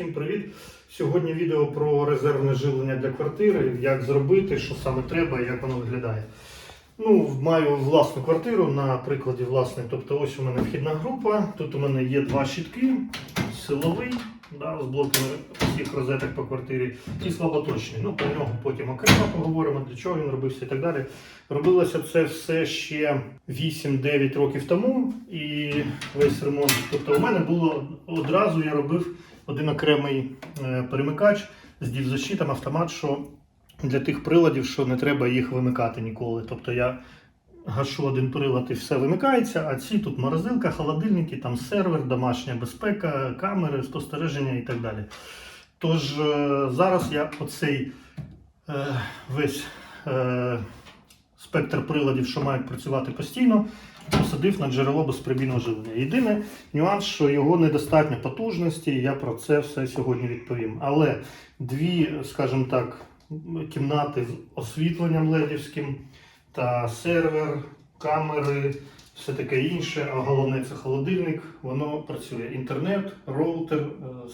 Всім привіт! Сьогодні відео про резервне живлення для квартири, як зробити, що саме треба і як воно виглядає. Ну, маю власну квартиру на прикладі власної. Тобто ось у мене вхідна група. Тут у мене є два щитки, силовий да, з блоками всіх розеток по квартирі і слаботочний. Ну, про нього потім окремо поговоримо, для чого він робився і так далі. Робилося це все ще 8-9 років тому і весь ремонт. Тобто у мене було одразу я робив один окремий е, перемикач з дівзащитом автомат, що для тих приладів, що не треба їх вимикати ніколи. Тобто я гашу один прилад і все вимикається, а ці тут морозилка, холодильники, там сервер, домашня безпека, камери, спостереження і так далі. Тож е, зараз я оцей е, весь спектр приладів, що мають працювати постійно, посадив на джерело безприбійного живлення. Єдине нюанс, що його недостатньо потужності, я про це все сьогодні відповім. Але дві, скажімо так, кімнати з освітленням ледівським та сервер, камери, все таке інше, а головне це холодильник, воно працює. Інтернет, роутер, е,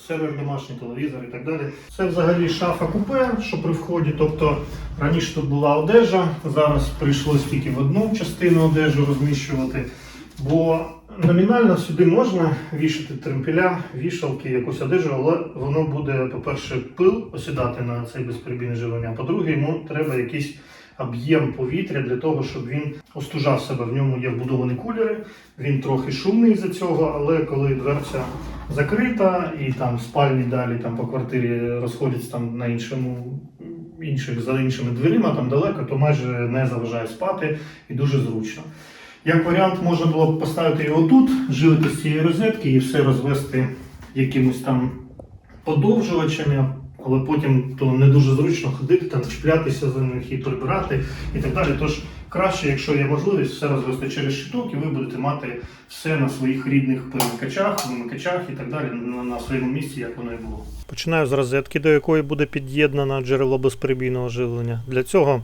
сервер домашній, телевізор і так далі. Це взагалі шафа купе, що при вході. Тобто раніше тут була одежа, зараз прийшлось тільки в одну частину одежу розміщувати. Бо номінально сюди можна вішати тремпеля, вішалки, якусь одежу, але воно буде, по-перше, пил осідати на цей безперебійне живлення. А по-друге, йому треба якийсь об'єм повітря для того, щоб він остужав себе. В ньому є вбудовані кулери, він трохи шумний за цього, але коли дверця закрита і там спальні далі там по квартирі розходяться там на іншому інших за іншими дверима, там далеко, то майже не заважає спати і дуже зручно. Як варіант, можна було б поставити його тут, живити з цієї розетки і все розвести якимось там подовжувачами, але потім то не дуже зручно ходити, там чіплятися за них і прибирати і так далі. Тож краще, якщо є можливість, все розвести через щиток, і ви будете мати все на своїх рідних перемикачах, вимикачах і так далі, на, на своєму місці, як воно і було. Починаю з розетки, до якої буде під'єднано джерело безперебійного живлення. Для цього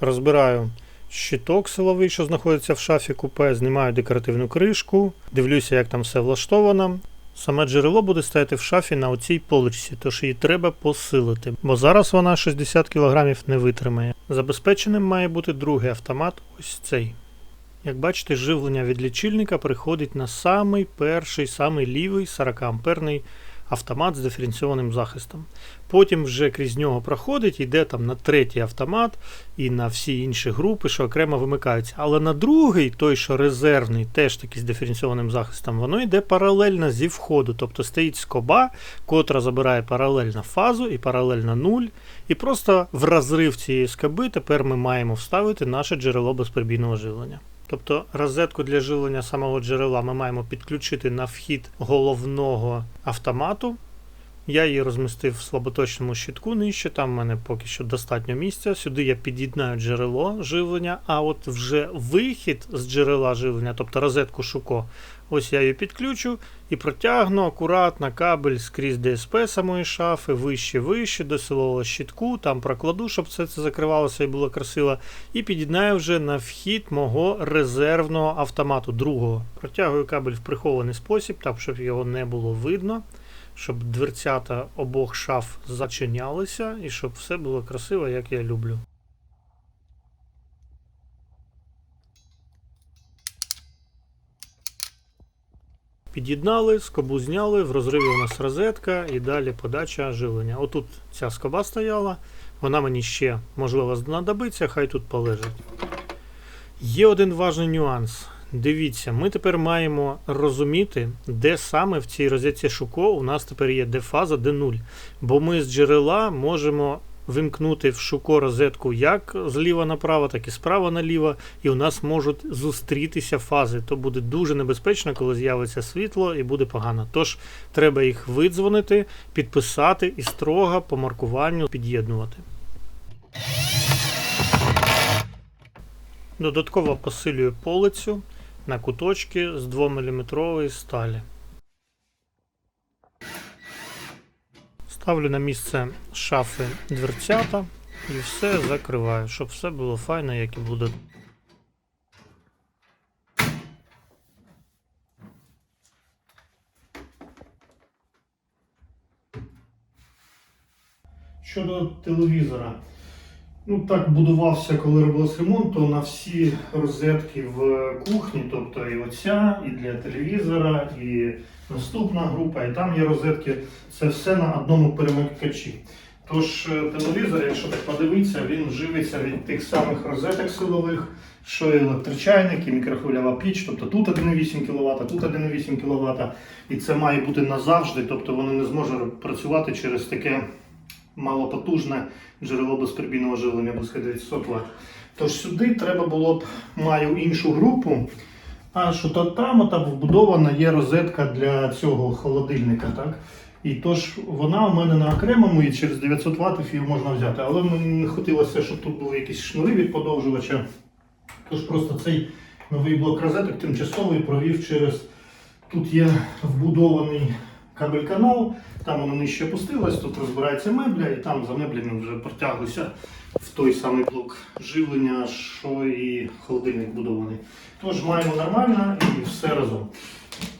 розбираю щиток силовий, що знаходиться в шафі купе, знімаю декоративну кришку, дивлюся, як там все влаштовано. Саме джерело буде стояти в шафі на оцій поличці, тож її треба посилити, бо зараз вона 60 кг не витримає. Забезпеченим має бути другий автомат, ось цей. Як бачите, живлення від лічильника приходить на самий перший, самий лівий 40 амперний автомат з диференційованим захистом. Потім вже крізь нього проходить, йде там на третій автомат і на всі інші групи, що окремо вимикаються. Але на другий, той, що резервний, теж таки з диференційованим захистом, воно йде паралельно зі входу. Тобто стоїть скоба, котра забирає паралельно фазу і паралельно нуль. І просто в розрив цієї скоби тепер ми маємо вставити наше джерело безперебійного живлення. Тобто розетку для живлення самого джерела ми маємо підключити на вхід головного автомату. Я її розмістив в слаботочному щитку нижче, там в мене поки що достатньо місця. Сюди я під'єднаю джерело живлення, а от вже вихід з джерела живлення, тобто розетку Шуко, ось я її підключу і протягну акуратно кабель скрізь ДСП самої шафи, вище, вище, до силового щитку, там прокладу, щоб все це закривалося і було красиво. І під'єднаю вже на вхід мого резервного автомату, другого. Протягую кабель в прихований спосіб, так, щоб його не було видно щоб дверцята обох шаф зачинялися і щоб все було красиво, як я люблю. Під'єднали, скобу зняли, в розриві у нас розетка і далі подача живлення. Отут ця скоба стояла, вона мені ще можливо знадобиться, хай тут полежить. Є один важний нюанс. Дивіться, ми тепер маємо розуміти, де саме в цій розетці Шуко у нас тепер є де фаза, де нуль. Бо ми з джерела можемо вимкнути в Шуко розетку як зліва направо, так і справа наліво, і у нас можуть зустрітися фази. То буде дуже небезпечно, коли з'явиться світло і буде погано. Тож треба їх видзвонити, підписати і строго по маркуванню під'єднувати. Додатково посилюю полицю на куточки з 2-мм сталі. Ставлю на місце шафи дверцята і все закриваю, щоб все було файно, як і буде. Щодо телевізора. Ну, так будувався, коли робилось ремонт, то на всі розетки в кухні, тобто і оця, і для телевізора, і наступна група, і там є розетки. Це все на одному перемикачі. Тож е, телевізор, якщо так подивитися, він живиться від тих самих розеток силових, що і електрочайник, і мікрохвильова піч, тобто тут 1,8 кВт, тут 1,8 кВт. І це має бути назавжди, тобто воно не зможе працювати через таке малопотужне джерело безперебійного живлення близько 900 Вт. Тож сюди треба було б маю іншу групу. А що то там там вбудована є розетка для цього холодильника, так? І тож вона у мене на окремому і через 900 Вт її можна взяти. Але мені не хотілося, щоб тут були якісь шнури від подовжувача. Тож просто цей новий блок розеток тимчасовий провів через. Тут є вбудований кабель-канал, там воно нижче опустилось, тут розбирається мебля, і там за меблями вже протягуюся в той самий блок живлення, що і холодильник будований. Тож маємо нормально і все разом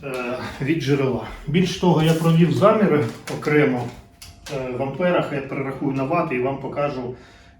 е, від джерела. Більш того, я провів заміри окремо е, в амперах, я перерахую на вати і вам покажу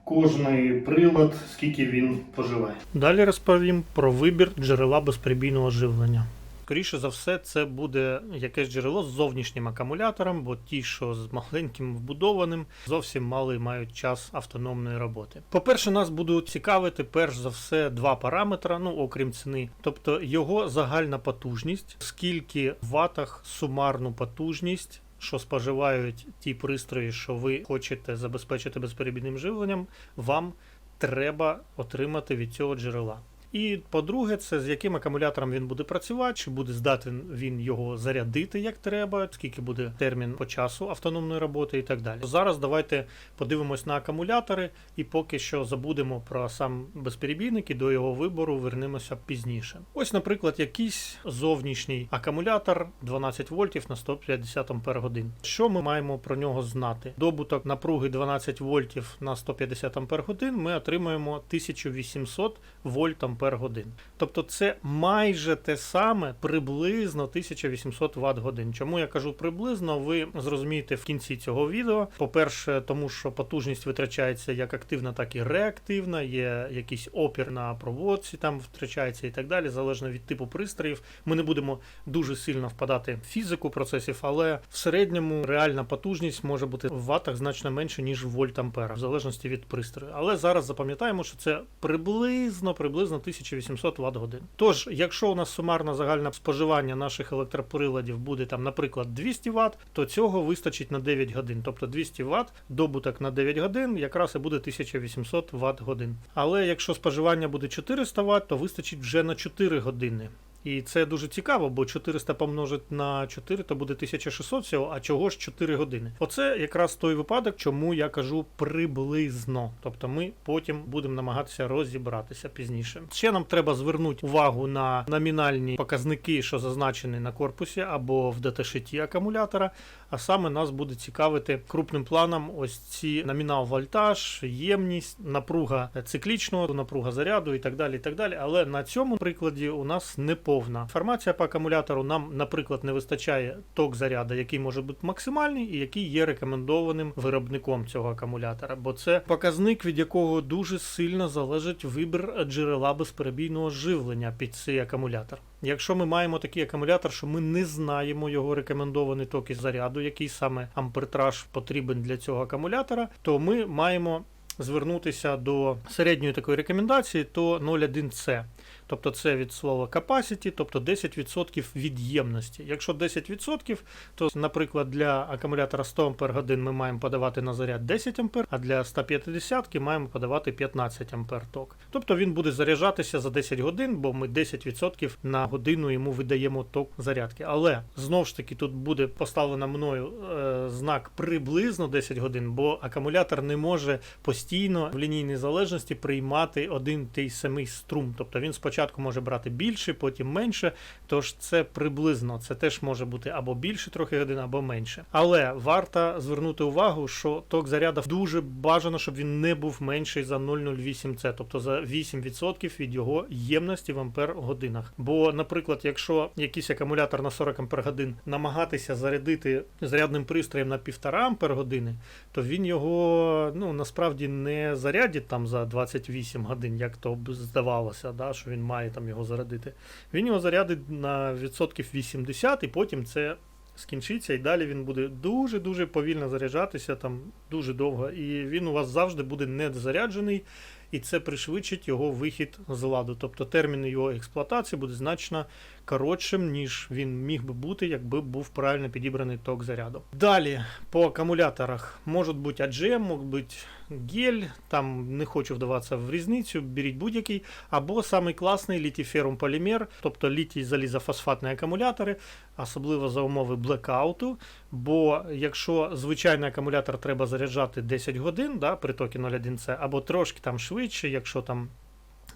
кожний прилад, скільки він поживає. Далі розповім про вибір джерела безперебійного живлення. Скоріше за все, це буде якесь джерело з зовнішнім акумулятором, бо ті, що з маленьким вбудованим, зовсім малий мають час автономної роботи. По-перше, нас будуть цікавити перш за все два параметри, ну окрім ціни, тобто його загальна потужність, скільки в ватах сумарну потужність. Що споживають ті пристрої, що ви хочете забезпечити безперебійним живленням, вам треба отримати від цього джерела. І по-друге, це з яким акумулятором він буде працювати, чи буде здатен він його зарядити як треба, скільки буде термін по часу автономної роботи і так далі. Зараз давайте подивимось на акумулятори і поки що забудемо про сам безперебійник і до його вибору вернемося пізніше. Ось, наприклад, якийсь зовнішній акумулятор 12 вольтів на 150 ампер годин. Що ми маємо про нього знати? Добуток напруги 12 вольтів на 150 ампер годин ми отримаємо 1800 вольт ампер годин. Тобто це майже те саме, приблизно 1800 Вт годин. Чому я кажу приблизно, ви зрозумієте в кінці цього відео. По-перше, тому що потужність витрачається як активна, так і реактивна, є якийсь опір на проводці, там втрачається і так далі, залежно від типу пристроїв. Ми не будемо дуже сильно впадати в фізику процесів, але в середньому реальна потужність може бути в ватах значно менше, ніж в вольт-амперах, в залежності від пристрою. Але зараз запам'ятаємо, що це приблизно приблизно 1800 Вт годин. Тож, якщо у нас сумарне загальне споживання наших електроприладів буде там, наприклад, 200 Вт, то цього вистачить на 9 годин. Тобто 200 Вт, добуток на 9 годин, якраз і буде 1800 Вт годин. Але якщо споживання буде 400 Вт, то вистачить вже на 4 години. І це дуже цікаво, бо 400 помножити на 4 то буде 1600 всього, а чого ж 4 години. Оце якраз той випадок, чому я кажу приблизно. Тобто ми потім будемо намагатися розібратися пізніше. Ще нам треба звернути увагу на номінальні показники, що зазначені на корпусі або в даташиті акумулятора. А саме нас буде цікавити крупним планом ось ці номінал вольтаж, ємність, напруга циклічного, напруга заряду і так далі. і так далі. Але на цьому прикладі у нас не повна інформація по акумулятору. Нам, наприклад, не вистачає ток заряду, який може бути максимальний і який є рекомендованим виробником цього акумулятора. Бо це показник, від якого дуже сильно залежить вибір джерела безперебійного живлення під цей акумулятор. Якщо ми маємо такий акумулятор, що ми не знаємо його рекомендований ток із заряду, який саме ампертраж потрібен для цього акумулятора, то ми маємо звернутися до середньої такої рекомендації, то 0,1C. Тобто це від слова capacity, тобто 10% від ємності. Якщо 10%, то, наприклад, для акумулятора 100 Ампер годин ми маємо подавати на заряд 10 Ампер, а для 150 маємо подавати 15 Ампер ток. Тобто він буде заряджатися за 10 годин, бо ми 10% на годину йому видаємо ток зарядки. Але знову ж таки тут буде поставлено мною е, знак приблизно 10 годин, бо акумулятор не може постійно в лінійній залежності приймати один той самий струм. Тобто він спочатку Спочатку може брати більше, потім менше. Тож це приблизно, це теж може бути або більше трохи годин, або менше. Але варто звернути увагу, що ток заряду дуже бажано, щоб він не був менший за 0,08 С, тобто за 8% від його ємності в ампер годинах. Бо, наприклад, якщо якийсь акумулятор на 40 ампер годин намагатися зарядити зарядним пристроєм на 1,5 ампер години, то він його ну насправді не зарядить там за 28 годин, як то б здавалося, да, що він має там його зарядити. Він його зарядить на відсотків 80, і потім це скінчиться, і далі він буде дуже-дуже повільно заряджатися, там дуже довго, і він у вас завжди буде недозаряджений, і це пришвидшить його вихід з ладу. Тобто термін його експлуатації буде значно коротшим, ніж він міг би бути, якби був правильно підібраний ток заряду. Далі по акумуляторах можуть бути AGM, можуть бути гель, там не хочу вдаватися в різницю, беріть будь-який, або самий класний літій-ферум полімер, тобто літій залізофосфатні акумулятори, особливо за умови блекауту. Бо якщо звичайний акумулятор треба заряджати 10 годин да, при токі 0,1 С, або трошки там швидше, якщо там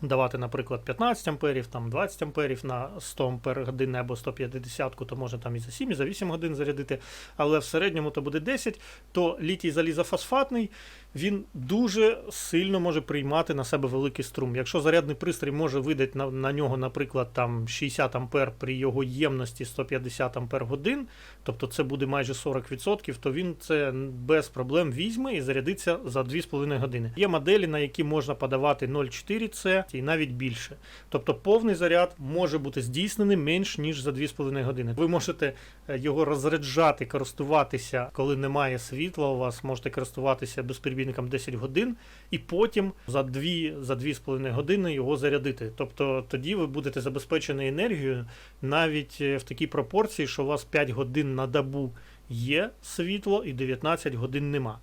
давати, наприклад, 15 амперів, там 20 амперів на 100 ампер години або 150, то може там і за 7, і за 8 годин зарядити, але в середньому то буде 10, то літій залізофосфатний він дуже сильно може приймати на себе великий струм. Якщо зарядний пристрій може видати на, на нього, наприклад, там 60 ампер при його ємності 150 ампер годин, тобто це буде майже 40%, то він це без проблем візьме і зарядиться за 2,5 години. Є моделі, на які можна подавати 0,4 С і навіть більше. Тобто повний заряд може бути здійснений менш ніж за 2,5 години. Ви можете е, його розряджати, користуватися, коли немає світла. У вас можете користуватися безперебійником 10 годин, і потім за 2 за 2,5 години його зарядити. Тобто тоді ви будете забезпечені енергією навіть е, в такій пропорції, що у вас 5 годин на добу є світло і 19 годин нема.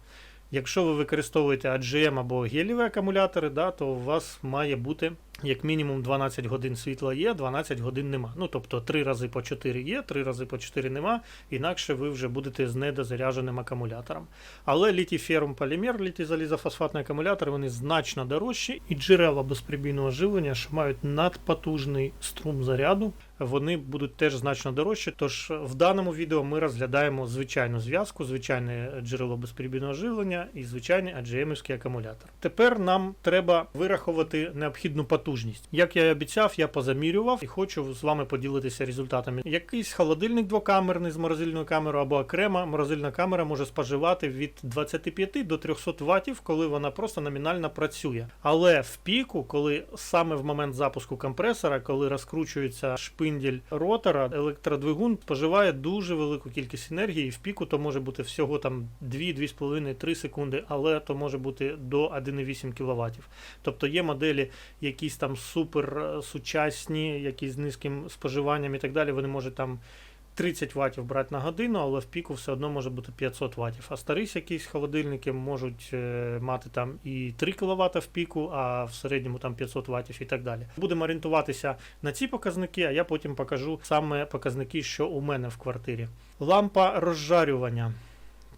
Якщо ви використовуєте AGM або геліві акумулятори, да, то у вас має бути як мінімум 12 годин світла є, 12 годин нема. Ну тобто 3 рази по 4 є, 3 рази по 4 нема, інакше ви вже будете з недозарядженим акумулятором. Але літій ферум полімер, літій залізофосфатний акумулятор, вони значно дорожчі, і джерела безприбійного живлення, що мають надпотужний струм заряду, вони будуть теж значно дорожчі. Тож в даному відео ми розглядаємо звичайну зв'язку, звичайне джерело безперебійного живлення і звичайний AGM-івський акумулятор. Тепер нам треба вирахувати необхідну потужність. Як я і обіцяв, я позамірював і хочу з вами поділитися результатами. Якийсь холодильник двокамерний з морозильною камерою або окрема морозильна камера може споживати від 25 до 300 Вт, коли вона просто номінально працює. Але в піку, коли саме в момент запуску компресора, коли розкручується шпиндель ротора, електродвигун споживає дуже велику кількість енергії, і в піку то може бути всього там 2, 2,5, 3 секунди, але то може бути до 1,8 кВт. Тобто є моделі, якісь там супер е, які з низьким споживанням і так далі, вони можуть там 30 Вт брати на годину, але в піку все одно може бути 500 Вт. А старісь якісь холодильники можуть е, мати там і 3 кВт в піку, а в середньому там 500 Вт і так далі. Будемо орієнтуватися на ці показники, а я потім покажу саме показники, що у мене в квартирі. Лампа розжарювання,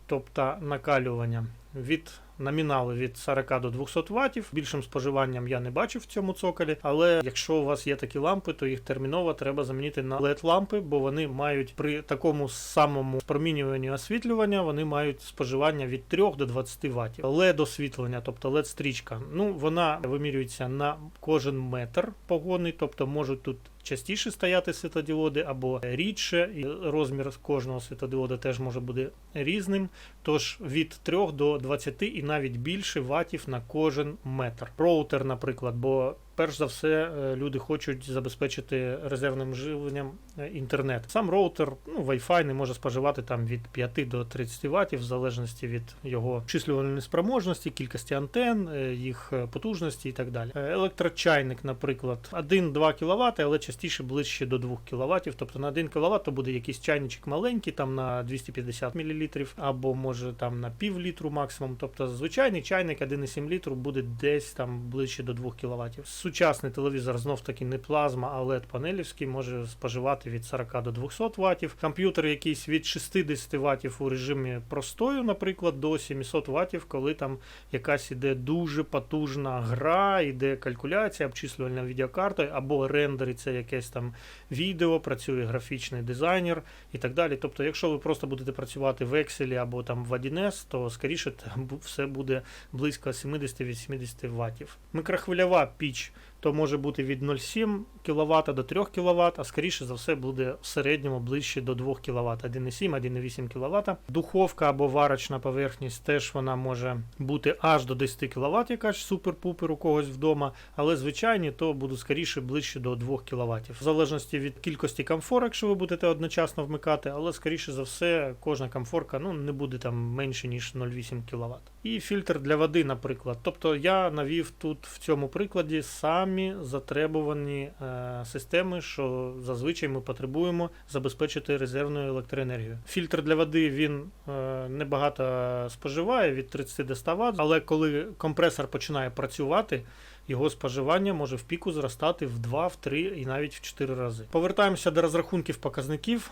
тобто накалювання від номінали від 40 до 200 Вт. Більшим споживанням я не бачу в цьому цоколі, але якщо у вас є такі лампи, то їх терміново треба замінити на led лампи, бо вони мають при такому самому спромінюванні освітлювання, вони мають споживання від 3 до 20 Вт. led освітлення, тобто led стрічка, ну вона вимірюється на кожен метр погонний, тобто можуть тут. Частіше стояти світодіоди або рідше, і розмір кожного світодіода теж може бути різним. Тож від 3 до 20 і навіть більше ватів на кожен метр. Роутер, наприклад, бо перш за все е, люди хочуть забезпечити резервним живленням е, інтернет. Сам роутер, ну Wi-Fi не може споживати там від 5 до 30 ватів, в залежності від його числювальної спроможності, кількості антен, е, їх потужності і так далі. Електрочайник, наприклад, 1-2 кВт, але частіше ближче до 2 кВт. Тобто на 1 кВт то буде якийсь чайничок маленький, там на 250 мл, або може там на пів літру максимум. Тобто звичайний чайник 1,7 літру буде десь там ближче до 2 кВт. Сучасний телевізор знов таки не плазма, а LED панелівський, може споживати від 40 до 200 Вт. Комп'ютер якийсь від 60 Вт у режимі простою, наприклад, до 700 Вт, коли там якась іде дуже потужна гра, іде калькуляція, обчислювальна відеокарта, або рендериться якесь там відео, працює графічний дизайнер і так далі. Тобто, якщо ви просто будете працювати в Excel або там в 1С, то скоріше все буде близько 70-80 Вт. Микрохвильова піч то може бути від 0,7 кВт до 3 кВт, а скоріше за все буде в середньому ближче до 2 кВт, 1,7, 1,8 кВт. Духовка або варочна поверхність теж вона може бути аж до 10 кВт, якась супер-пупер у когось вдома, але звичайні то будуть скоріше ближче до 2 кВт. В залежності від кількості комфор, якщо ви будете одночасно вмикати, але скоріше за все кожна комфорка ну, не буде там менше ніж 0,8 кВт. І фільтр для води, наприклад. Тобто я навів тут в цьому прикладі самі затребувані е, системи, що зазвичай ми потребуємо забезпечити резервною електроенергію. Фільтр для води він е, небагато споживає від 30 до 100 Вт, але коли компресор починає працювати, його споживання може в піку зростати в 2, в 3 і навіть в 4 рази. Повертаємося до розрахунків показників.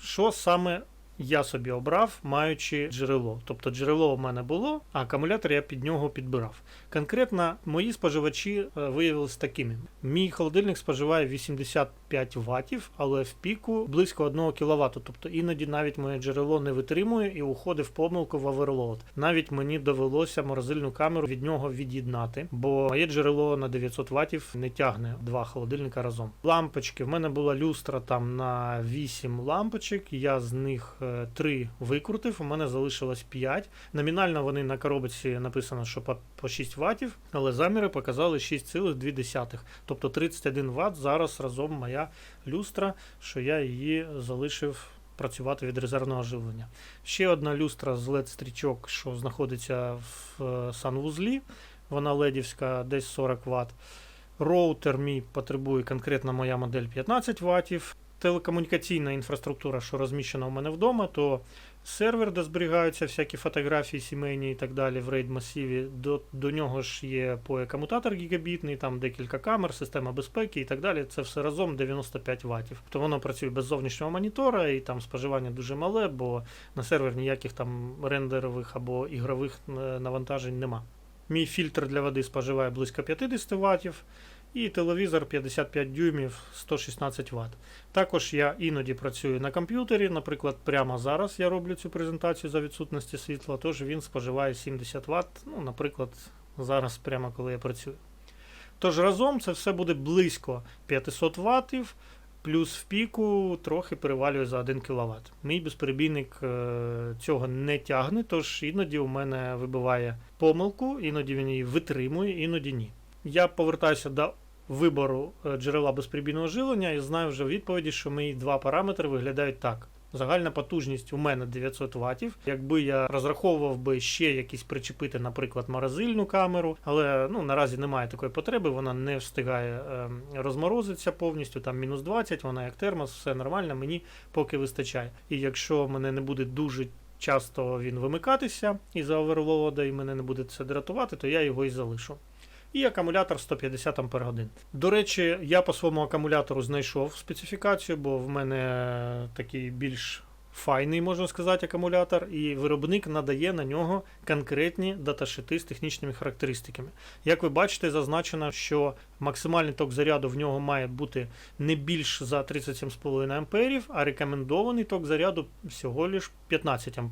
Що саме я собі обрав, маючи джерело. Тобто джерело у мене було, а акумулятор я під нього підбирав. Конкретно мої споживачі е, виявилися такими. Мій холодильник споживає 85 ватів, але в піку близько 1 кВт. Тобто іноді навіть моє джерело не витримує і уходить в помилку в оверлоад. Навіть мені довелося морозильну камеру від нього від'єднати, бо моє джерело на 900 ватів не тягне два холодильника разом. Лампочки. В мене була люстра там на 8 лампочок. Я з них 3 викрутив. У мене залишилось 5. Номінально вони на коробці написано, що по, по 6 ватів, але заміри показали 6,2. Тобто 31 Вт зараз разом моя люстра, що я її залишив працювати від резервного живлення. Ще одна люстра з LED стрічок, що знаходиться в е, санвузлі. Вона ледівська, десь 40 Вт. Роутер мій потребує конкретно моя модель 15 Вт. Телекомунікаційна інфраструктура, що розміщена у мене вдома, то сервер, де зберігаються всякі фотографії сімейні і так далі в RAID масиві. До, до нього ж є POE-комутатор гігабітний, там декілька камер, система безпеки і так далі. Це все разом 95 ватів. То воно працює без зовнішнього монітора і там споживання дуже мале, бо на сервер ніяких там рендерових або ігрових е, навантажень нема. Мій фільтр для води споживає близько 50 ватів. І телевізор 55 дюймів 116 Вт. Також я іноді працюю на комп'ютері. Наприклад, прямо зараз я роблю цю презентацію за відсутності світла, тож він споживає 70 Вт. Ну, наприклад, зараз, прямо коли я працюю. Тож разом це все буде близько 500 Вт, плюс в піку трохи перевалює за 1 кВт. Мій безперебійник е, цього не тягне, тож іноді у мене вибиває помилку, іноді він її витримує, іноді ні. Я повертаюся до вибору е, джерела безприбійного живлення і знаю вже відповіді, що мої два параметри виглядають так. Загальна потужність у мене 900 Вт. Якби я розраховував би ще якісь причепити, наприклад, морозильну камеру, але ну наразі немає такої потреби, вона не встигає е, розморозитися повністю, там мінус 20, вона як термос, все нормально, мені поки вистачає. І якщо мене не буде дуже часто він вимикатися із-за оверлода, і мене не буде це дратувати, то я його і залишу і акумулятор 150 Ах. До речі, я по своєму акумулятору знайшов специфікацію, бо в мене такий більш файний, можна сказати, акумулятор, і виробник надає на нього конкретні даташити з технічними характеристиками. Як ви бачите, зазначено, що максимальний ток заряду в нього має бути не більш за 37,5 А, а рекомендований ток заряду всього лиш 15 А.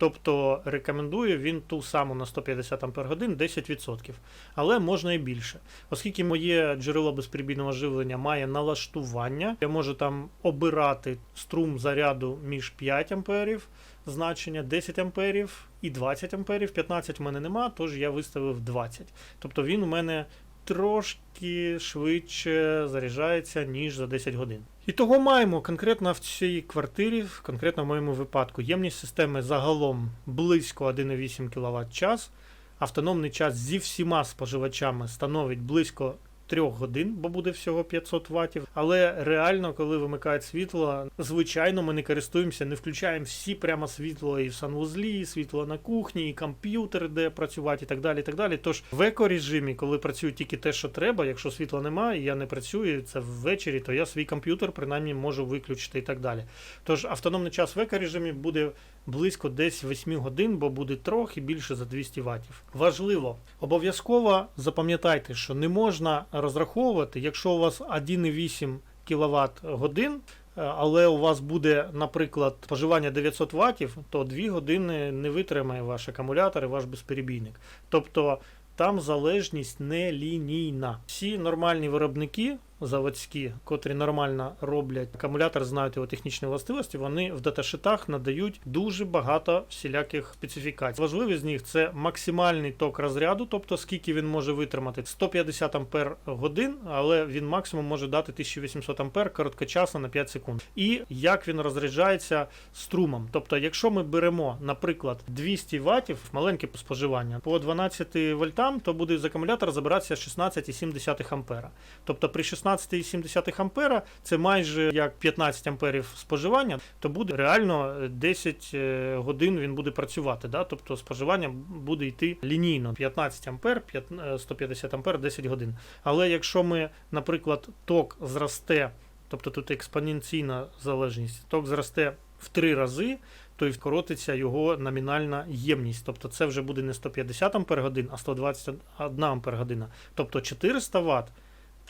Тобто рекомендує він ту саму на 150 Ах 10%. Але можна і більше. Оскільки моє джерело безприбійного живлення має налаштування, я можу там обирати струм заряду між 5 амперів, значення 10 амперів і 20 амперів. 15 в мене нема, тож я виставив 20. Тобто він у мене трошки швидше заряджається, ніж за 10 годин. І того маємо конкретно в цій квартирі, конкретно в моєму випадку, ємність системи загалом близько 1,8 кВт час. Автономний час зі всіма споживачами становить близько 3 годин, бо буде всього 500 ватів. Але реально, коли вимикають світло, звичайно, ми не користуємося, не включаємо всі прямо світло і в санвузлі, і світло на кухні, і комп'ютер, де працювати, і так далі. І так далі. Тож в еко-режимі, коли працює тільки те, що треба, якщо світла немає, і я не працюю, це ввечері, то я свій комп'ютер принаймні можу виключити і так далі. Tож автономний час в еко-режимі буде близько десь 8 годин, бо буде трохи більше за 200 ватів. Важливо, обов'язково запам'ятайте, що не можна розраховувати, якщо у вас 1,8 кВт годин. е, Але у вас буде, наприклад, споживання 900 Вт, то 2 години не витримає ваш акумулятор і ваш безперебійник. Тобто там залежність не лінійна. Всі нормальні виробники заводські, котрі нормально роблять акумулятор, знають його технічні властивості, вони в даташитах надають дуже багато всіляких специфікацій. Важливі з них це максимальний ток розряду, тобто скільки він може витримати 150 ампер годин, але він максимум може дати 1800 ампер короткочасно на 5 секунд. І як він розряджається струмом. Тобто, якщо ми беремо, наприклад, 200 ватів, маленьке споживання по 12 вольтам, то буде з акумулятора забиратися 16,7 ампера. Тобто при 16,7 ампера це майже як 15 амперів споживання, то буде реально 10 е, годин він буде працювати. Да? Тобто споживання буде йти лінійно 15 ампер, 5 е, 150 ампер, 10 годин. Але якщо ми, наприклад, ток зросте, тобто тут експоненційна залежність, ток зросте в три рази, то і вкоротиться його номінальна ємність. Тобто це вже буде не 150 ампер годин, а 121 ампер година. Тобто 400 Вт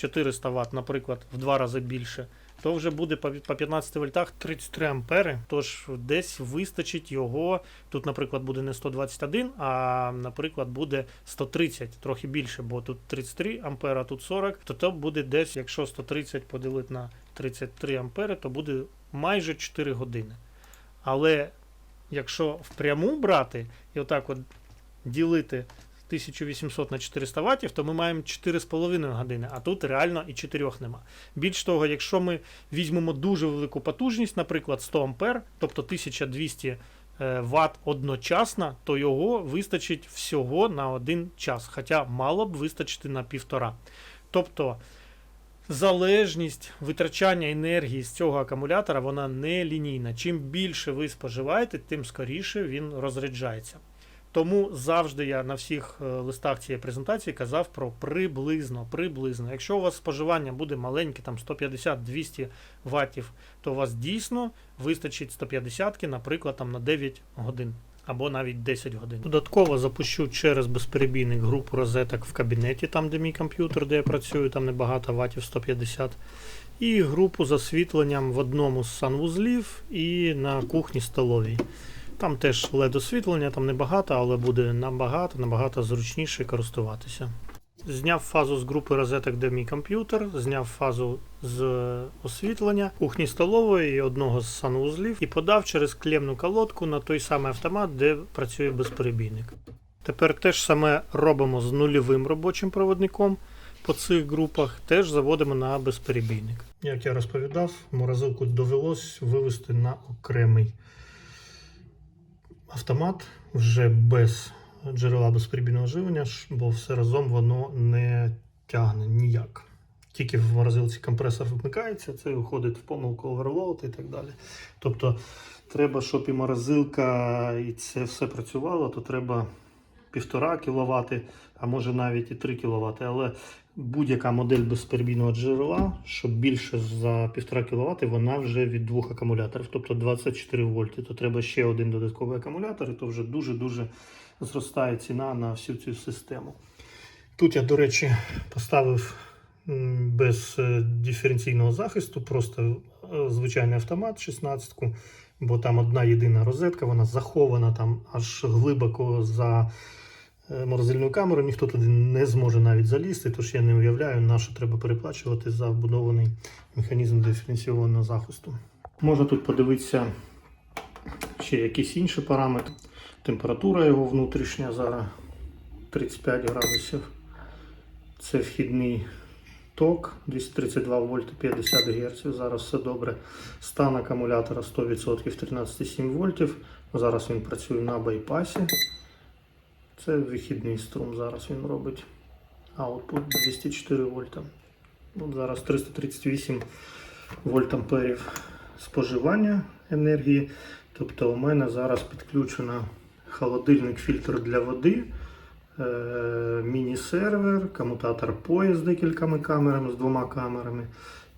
400 Вт, наприклад, в два рази більше, то вже буде по по 15 вольтах 33 ампери. Тож десь вистачить його. Тут, наприклад, буде не 121, а наприклад, буде 130, трохи більше, бо тут 33 ампера, а тут 40, то то буде десь, якщо 130 поділити на 33 ампери, то буде майже 4 години. Але якщо впряму брати і отак от ділити 1800 на 400 ватів, то ми маємо 4,5 години, а тут реально і 4 нема. Більш того, якщо ми візьмемо дуже велику потужність, наприклад, 100 ампер, тобто 1200 е, Вт одночасно, то його вистачить всього на один час, хоча мало б вистачити на півтора. Тобто залежність витрачання енергії з цього акумулятора вона не лінійна. Чим більше ви споживаєте, тим скоріше він розряджається. Тому завжди я на всіх е, листах цієї презентації казав про приблизно. приблизно. Якщо у вас споживання буде маленьке, там 150-200 ваттів, то у вас дійсно вистачить 150, наприклад, там на 9 годин або навіть 10 годин. Додатково запущу через безперебійник групу розеток в кабінеті, там де мій комп'ютер, де я працюю, там небагато ваттів 150. І групу з освітленням в одному з санвузлів і на кухні столовій. Там теж LED освітлення, там небагато, але буде набагато, набагато зручніше користуватися. Зняв фазу з групи розеток, де мій комп'ютер, зняв фазу з освітлення, кухні столової і одного з санвузлів і подав через клемну колодку на той самий автомат, де працює безперебійник. Тепер теж саме робимо з нульовим робочим проводником. По цих групах теж заводимо на безперебійник. Як я розповідав, морозилку довелось вивести на окремий автомат вже без джерела безперебійного живлення, бо все разом воно не тягне ніяк. Тільки в морозилці компресор вмикається, це виходить в помилку оверлоуд і так далі. Тобто, треба, щоб і морозилка, і це все працювало, то треба 1,5 кВт, а може навіть і 3 кВт. Але будь-яка модель безперебійного джерела, що більше за 1,5 кВт, вона вже від двох акумуляторів, тобто 24 вольти. То треба ще один додатковий акумулятор, і то вже дуже-дуже зростає ціна на всю цю систему. Тут я, до речі, поставив без е, диференційного захисту, просто е, звичайний автомат 16 бо там одна єдина розетка, вона захована там аж глибоко за е, морозильною камерою, ніхто туди не зможе навіть залізти, тож я не уявляю, на що треба переплачувати за вбудований механізм диференційованого захисту. Можна тут подивитися ще якісь інші параметри. Температура його внутрішня зараз 35 градусів. Це вхідний ток 232 вольти 50 Гц. Зараз все добре. Стан акумулятора 100% 13,7 вольтів. Зараз він працює на байпасі. Це вихідний струм зараз він робить. Output 204 вольта. От зараз 338 вольт амперів споживання енергії. Тобто у мене зараз підключено холодильник, фільтр для води, е, міні-сервер, комутатор пояс з декількома камерами, з двома камерами.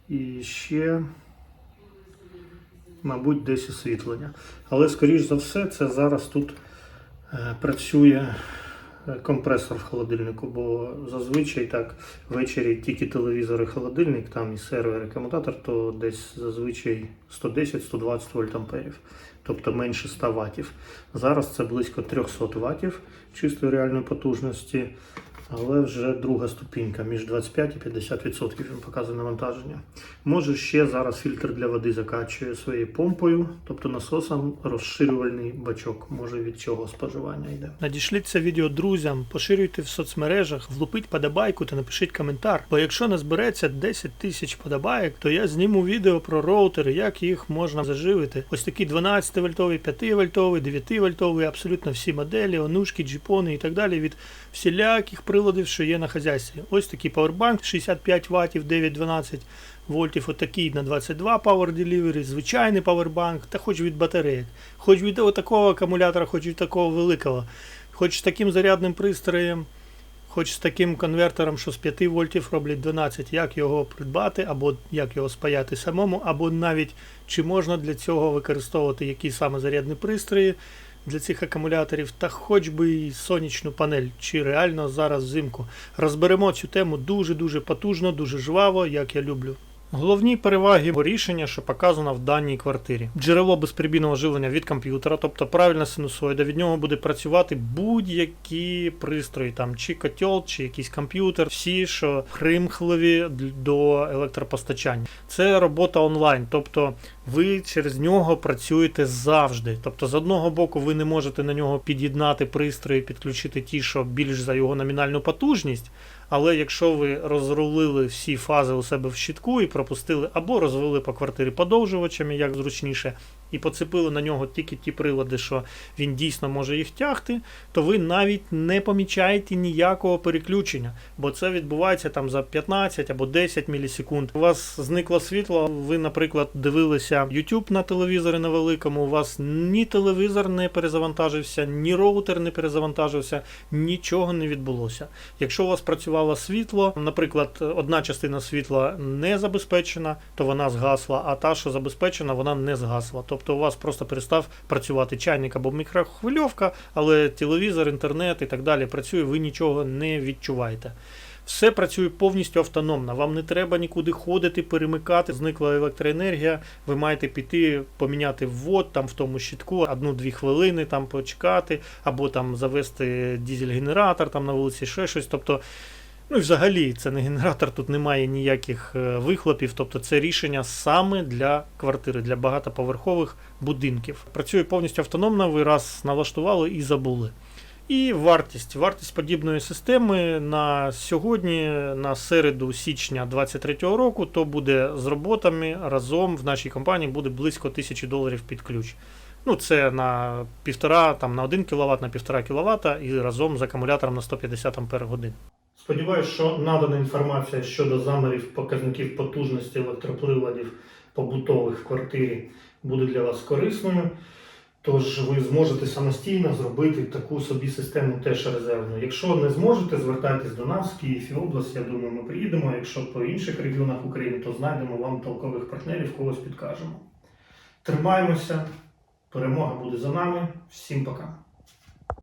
І ще, мабуть, десь освітлення. Але, скоріш за все, це зараз тут працює е, компресор в холодильнику, бо зазвичай так ввечері тільки телевізор і холодильник, там і сервер, і комутатор, то десь зазвичай 110-120 вольт тобто менше 100 ватів. Зараз це близько 300 ваттів чистої реальної потужності, але вже друга ступінька, між 25 і 50% він показує навантаження. Може ще зараз фільтр для води закачує своєю помпою, тобто насосом розширювальний бачок. Може від чого споживання йде. Надішліть це відео друзям, поширюйте в соцмережах, влупіть подобайку та напишіть коментар. Бо якщо не збереться 10 тисяч подобайок, то я зніму відео про роутери, як їх можна заживити. Ось такі 12 вольтові, 5 вольтові, 9 вольтові, абсолютно всі моделі, онушки, джіпони і так далі від всіляких приладів, що є на хазяйстві. Ось такий павербанк 65 ваттів, 9-12 вольтів, отакий на 22 Power Delivery, звичайний павербанк, та хоч від батареїк, хоч від такого акумулятора, хоч від такого великого, хоч з таким зарядним пристроєм, хоч з таким конвертером, що з 5 вольтів роблять 12, як його придбати, або як його спаяти самому, або навіть чи можна для цього використовувати які саме зарядні пристрої для цих акумуляторів, та хоч би і сонячну панель, чи реально зараз взимку. Розберемо цю тему дуже-дуже потужно, дуже жваво, як я люблю. Головні переваги рішення, що показано в даній квартирі. Джерело безперебійного живлення від комп'ютера, тобто правильна синусоїда, від нього буде працювати будь-які пристрої, там чи котел, чи якийсь комп'ютер, всі, що примхливі до електропостачання. Це робота онлайн, тобто ви через нього працюєте завжди. Тобто, з одного боку, ви не можете на нього під'єднати пристрої, підключити ті, що більш за його номінальну потужність. Але якщо ви розрулили всі фази у себе в щитку і пропустили, або розвели по квартирі подовжувачами, як зручніше, і поцепили на нього тільки ті прилади, що він дійсно може їх тягти, то ви навіть не помічаєте ніякого переключення, бо це відбувається там за 15 або 10 мілісекунд. У вас зникло світло, ви, наприклад, дивилися YouTube на телевізорі на великому, у вас ні телевізор не перезавантажився, ні роутер не перезавантажився, нічого не відбулося. Якщо у вас працювало світло, наприклад, одна частина світла не забезпечена, то вона згасла, а та, що забезпечена, вона не згасла. Тобто у вас просто перестав працювати чайник або мікрохвильовка, але телевізор, інтернет і так далі працює, ви нічого не відчуваєте. Все працює повністю автономно. Вам не треба нікуди ходити, перемикати. Зникла електроенергія. Ви маєте піти поміняти ввод там в тому щитку, одну-дві хвилини там почекати, або там завести дізель-генератор там на вулиці, ще щось. Тобто, ну і взагалі це не генератор, тут немає ніяких е, вихлопів. Тобто це рішення саме для квартири, для багатоповерхових будинків. Працює повністю автономно, ви раз налаштували і забули. І вартість. Вартість подібної системи на сьогодні, на середу січня 2023 року, то буде з роботами разом в нашій компанії буде близько 1000 доларів під ключ. Ну, це на півтора, там на 1 кВт, на 1,5 кВт і разом з акумулятором на 150 Ампер годин. Сподіваюсь, що надана інформація щодо замірів показників потужності електроприладів побутових в квартирі буде для вас корисною. Тож ви зможете самостійно зробити таку собі систему теж резервну. Якщо не зможете, звертайтесь до нас в Київ і область. Я думаю, ми приїдемо. Якщо по інших регіонах України, то знайдемо вам толкових партнерів, когось підкажемо. Тримаємося, перемога буде за нами. Всім пока.